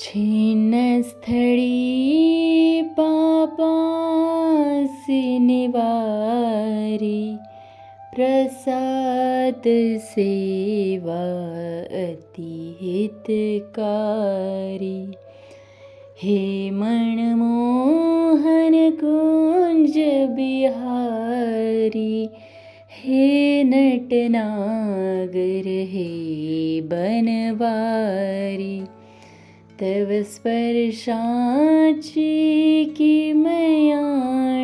छिन्नस्थळी पापासी निवारी प्रसाद सेवा अति हितकारी हे मनमोहन कुंज बिहारी हे नटनागर हे बनवारी तव स्पर्शाची की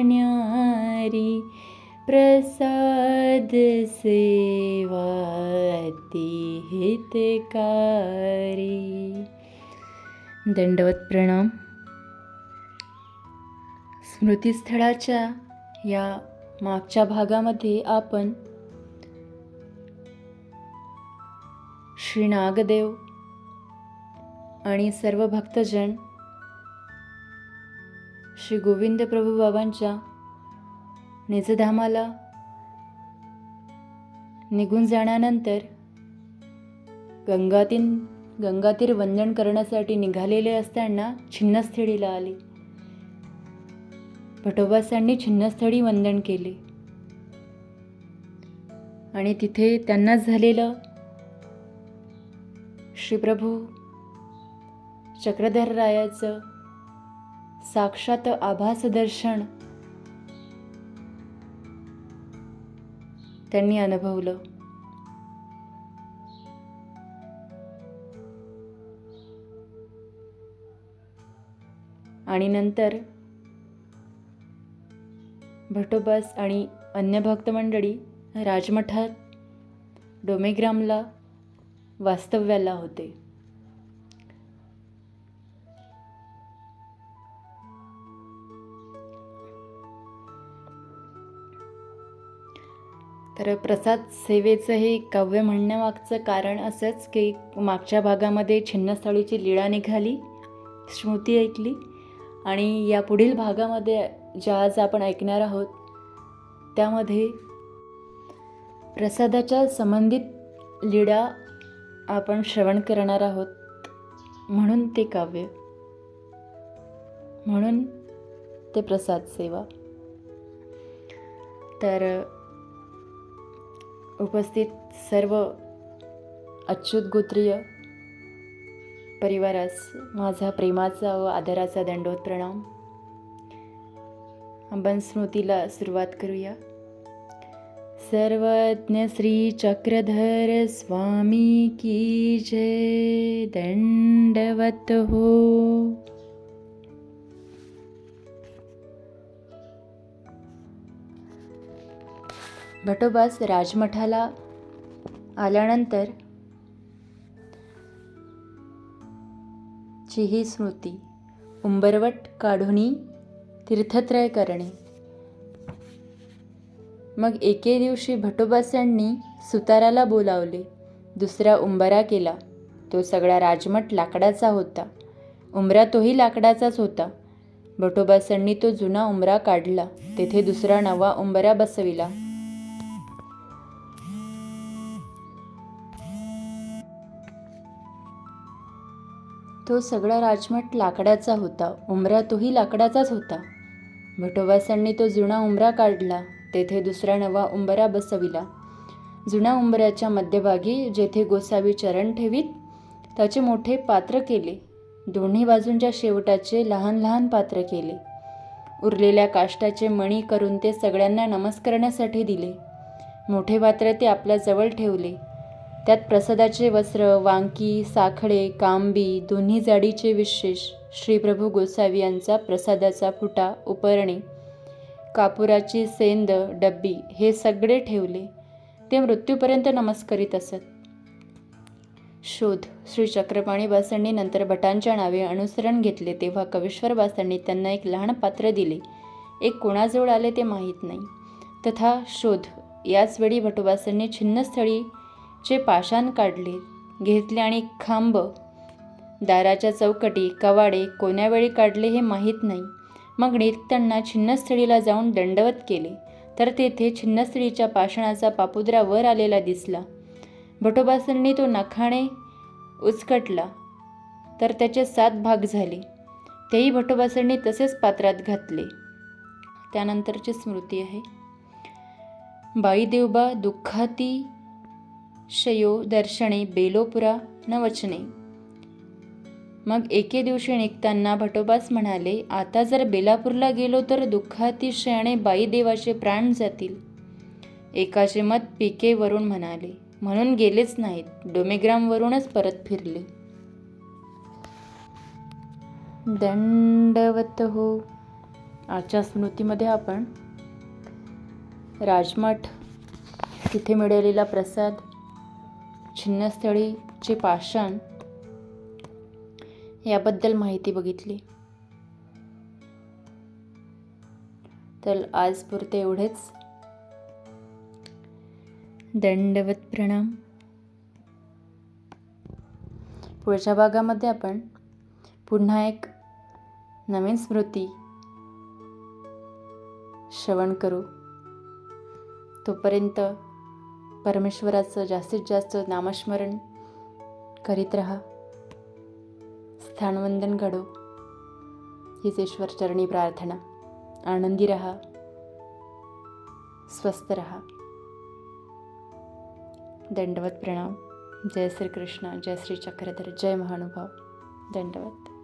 न्यारी प्रसाद सेवाती हितकारी. दंडवत प्रणाम. स्मृतीस्थळाच्या या मागच्या भागामध्ये आपण श्री नागदेव आणि सर्व भक्तजन श्री गोविंद प्रभू बाबांच्या निजधामाला निघून जाण्यानंतर गंगातीन गंगातीर वंदन करण्यासाठी निघालेले असताना छिन्नस्थळीला आले. भटोबासांनी छिन्नस्थळी वंदन केले. आणि तिथे त्यांना झालेलं श्रीप्रभू चक्रधर रायाचं साक्षात आभास दर्शन त्यांनी अनुभवलं. आणि नंतर भटोबास आणि अन्य भक्तमंडळी राजमठात डोमेग्रामला वास्तव्याला होते. तर प्रसाद सेवेचं हे काव्य म्हणण्यामागचं कारण असंच की मागच्या भागामध्ये छिन्नस्थळीची लीळा निघाली स्मृती ऐकली आणि या पुढील भागामध्ये ज्या आज आपण ऐकणार आहोत त्यामध्ये प्रसादाच्या संबंधित लीळा आपण श्रवण करणार आहोत. म्हणून ते काव्य. म्हणून ते प्रसाद सेवा. तर उपस्थित सर्व अच्युत गोत्रीय परिवारास माझा प्रेमाचा व आदराचा दंडोत प्रणाम. आपण स्मृतीला सुरुवात करूया. सर्वज्ञ श्री चक्रधर स्वामी की जय. दंडवत हो. भटोबास राजमठाला आल्यानंतर ची ही स्मृती. उंबरवट काढूनी तीर्थत्रय करणे. मग एके दिवशी भटोबासांनी सुताराला बोलावले. दुसरा उंबरा केला. तो सगळा राजमठ लाकडाचा होता. उंबरा तोही लाकडाचाच होता. भटोबासांनी तो जुना उंबरा काढला. तेथे दुसरा नवा उंबरा बसविला. तो सगळा राजमठ लाकडाचा होता. उंबरा तोही लाकडाचाच होता. भटोबासांनी तो जुना उंबरा काढला. तेथे दुसरा नवा उंबरा बसविला. जुन्या उंबऱ्याच्या मध्यभागी जेथे गोसावी चरण ठेवीत त्याचे मोठे पात्र केले. दोन्ही बाजूंच्या शेवटाचे लहान लहान पात्र केले. उरलेल्या काष्टाचे मणी करून ते सगळ्यांना नमस्कारण्यासाठी दिले. मोठे पात्र ते आपल्याजवळ ठेवले. त्यात प्रसादाचे वस्त्र वांकी साखळे कांबी दोन्ही जाडीचे विशेष श्रीप्रभू गोसावी यांचा प्रसादाचा फुटा उपरणे कापुराची सेंद डब्बी हे सगळे ठेवले. ते मृत्यूपर्यंत नमस्करीत असत. शोध श्री चक्रपाणी बासांनी नंतर भटांच्या नावे अनुसरण घेतले तेव्हा कवीश्वर बासांनी त्यांना एक लहान पात्र दिले. एक कोणाजवळ आले ते माहीत नाही. तथा शोध याचवेळी भटोबासांनी छिन्नस्थळी चे पाषाण काढले घेतले आणि खांब. दाराच्या चौकटी कवाडे कोण्यावेळी काढले हे माहीत नाही. मग नित्यांना छिन्नस्थळीला जाऊन दंडवत केले. तर तेथे छिन्नस्थळीच्या पाषाणाचा पापुद्रा वर आलेला दिसला. भटोबासांनी तो नखाणे उचकटला. तर त्याचे सात भाग झाले. तेही भटोबासांनी तसेच पात्रात घातले. त्यानंतरची स्मृती आहे. बाई देवबा दुःखाती शयो दर्शने बेलोपुरा न वचने मग एके दिवशी निघताना भटोबास म्हणाले आता जर बेलापूरला गेलो तर दुःखातिशयाने बाईदेवाचे प्राण जातील. एकाचे मत पिकेवरून म्हणाले म्हणून गेलेच नाहीत डोमेग्रामवरूनच परत फिरले. दंडवत हो. आजच्या स्मृतीमध्ये आपण राजमठ तिथे मिळालेला प्रसाद छिन्नस्थळीचे पाषाण याबद्दल माहिती बघितली. तर आज पुरते एवढेच. दंडवत प्रणाम. पुढच्या भागामध्ये आपण पुन्हा एक नवीन स्मृती श्रवण करू. तोपर्यंत परमेश्वराचं जास्तीत जास्त नामस्मरण करीत राहा. स्थानवंदन घडो. हीच ईश्वर चरणी प्रार्थना. आनंदी रहा. स्वस्थ रहा. दंडवत प्रणाम. जय श्री कृष्ण जय श्री चक्रधर जय महानुभाव. दंडवत.